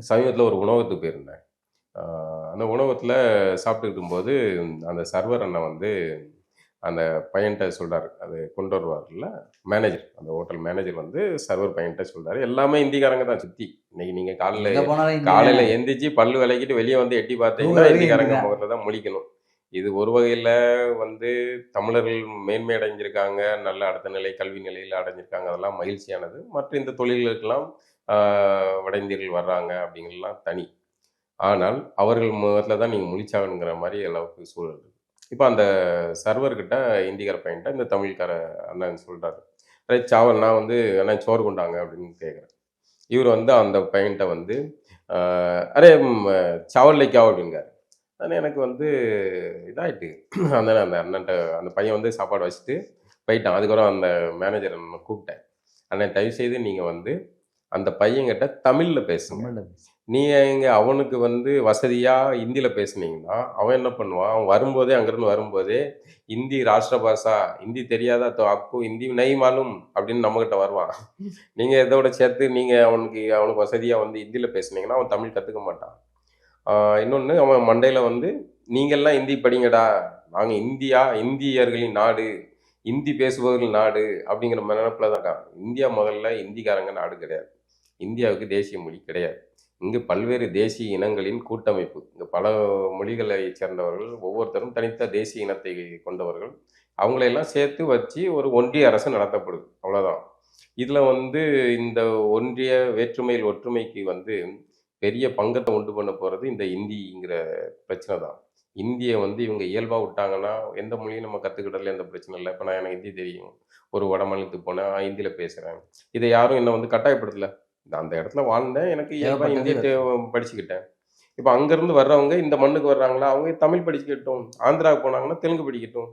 சமீபத்தில் ஒரு உணவகத்துக்கு போயிருந்தேன். ஆஹ் அந்த உணவகத்தில் சாப்பிட்டுக்கிட்டு இருக்கும்போது அந்த சர்வர் அண்ணன் வந்து அந்த பையன்கிட்ட சொல்றாரு. அது கொண்டு வருவார்ல மேனேஜர் அந்த ஹோட்டல் மேனேஜர் வந்து சர்வர் பையன்கிட்ட சொல்றாரு. எல்லாமே இந்திக்காரங்க தான் சுற்றி இன்னைக்கு நீங்கள் காலையில் காலையில எந்திரிச்சு பல்லு விளக்கிட்டு வெளியே வந்து எட்டி பார்த்தீங்கன்னா இந்திக்காரங்க. முகத்துல தான் முழிக்கணும். இது ஒரு வகையில வந்து தமிழர்கள் மேன்மை அடைஞ்சிருக்காங்க நல்ல அடுத்த நிலை கல்வி நிலையில் அடைஞ்சிருக்காங்க அதெல்லாம் மகிழ்ச்சியானது. மற்ற இந்த தொழில்களுக்கெல்லாம் வட இந்தியர்கள் வர்றாங்க அப்படிங்கிறலாம் தனி. ஆனால் அவர்கள் முகத்தில் தான் நீங்கள் முழிச்சாகணுங்கிற மாதிரி அளவுக்கு சூழல் இப்போ அந்த சர்வர்கிட்ட இந்திக்கார பையன்கிட்ட இந்த தமிழ்கார அண்ணன் சொல்கிறாரு அரே சாவல் நான் வந்து அண்ணன் சோறு கொண்டாங்க அப்படின்னு கேட்குறேன் இவர் வந்து அந்த பையன்கிட்ட வந்து அரே சாவல் லைக்காவோ அப்படிங்கிறாரு ஆனால் எனக்கு வந்து இதாயிட்டு. அந்த அந்த அண்ணன்ட்ட அந்த பையன் வந்து சாப்பாடு வச்சுட்டு போயிட்டான். அதுக்கப்புறம் அந்த மேனேஜர் நான் கூப்பிட்டேன். அண்ணன் தயவுசெய்து நீங்கள் வந்து அந்த பையன்கிட்ட தமிழில் பேசுங்க. நீங்கள் இங்கே அவனுக்கு வந்து வசதியாக ஹிந்தியில் பேசுனீங்கன்னா அவன் என்ன பண்ணுவான்? அவன் வரும்போதே அங்கேருந்து வரும்போதே ஹிந்தி ராஷ்டிர பாஷா ஹிந்தி தெரியாதா தோ அப்பு ஹிந்தி நை மாலும் அப்படின்னு நம்மகிட்ட வருவான். நீங்கள் இதோட சேர்த்து நீங்கள் அவனுக்கு அவனுக்கு வசதியாக வந்து ஹிந்தியில் பேசுனீங்கன்னா அவன் தமிழ் கற்றுக்க மாட்டான். இன்னொன்று அவன் மண்டையில் வந்து நீங்கள்லாம் ஹிந்தி படிங்கடா. நாங்கள் இந்தியா இந்தியர்களின் நாடு இந்தி பேசுபவர்கள் நாடு அப்படிங்கிற நினைப்பில் தான் இருக்கான். இந்தியா முதல்ல இந்திக்காரங்க நாடு கிடையாது. இந்தியாவுக்கு தேசிய மொழி கிடையாது. இங்கு பல்வேறு தேசிய இனங்களின் கூட்டமைப்பு. இங்கு பல மொழிகளை சேர்ந்தவர்கள் ஒவ்வொருத்தரும் தனித்த தேசிய இனத்தை கொண்டவர்கள். அவங்களையெல்லாம் சேர்த்து வச்சு ஒரு ஒன்றிய அரசு நடத்தப்படுது. அவ்வளோதான் இதில் வந்து இந்த ஒன்றிய வேற்றுமையில் ஒற்றுமைக்கு வந்து பெரிய பங்கத்தை உண்டு பண்ண போகிறது இந்த இந்திங்கிற பிரச்சனை தான். இந்தியை வந்து இவங்க இயல்பாக விட்டாங்கன்னா எந்த மொழியும் நம்ம கற்றுக்கிட்டதுல எந்த பிரச்சனை இல்லை. இப்போ நான் எனக்கு ஹிந்தி தெரியும். ஒரு வட மாநிலத்துக்கு போனேன் ஹிந்தியில் பேசுகிறேன் இதை யாரும் என்னை வந்து கட்டாயப்படுத்தலை. நான் அந்த இடத்துல வாழ்ந்தேன். எனக்கு இயல்பாக இந்தியை படிச்சுக்கிட்டேன். இப்போ அங்கேருந்து வர்றவங்க இந்த மண்ணுக்கு வர்றாங்களா? அவங்க தமிழ் படிச்சுக்கிட்டோம் ஆந்திராவுக்கு போனாங்கன்னா தெலுங்கு படிக்கட்டும்.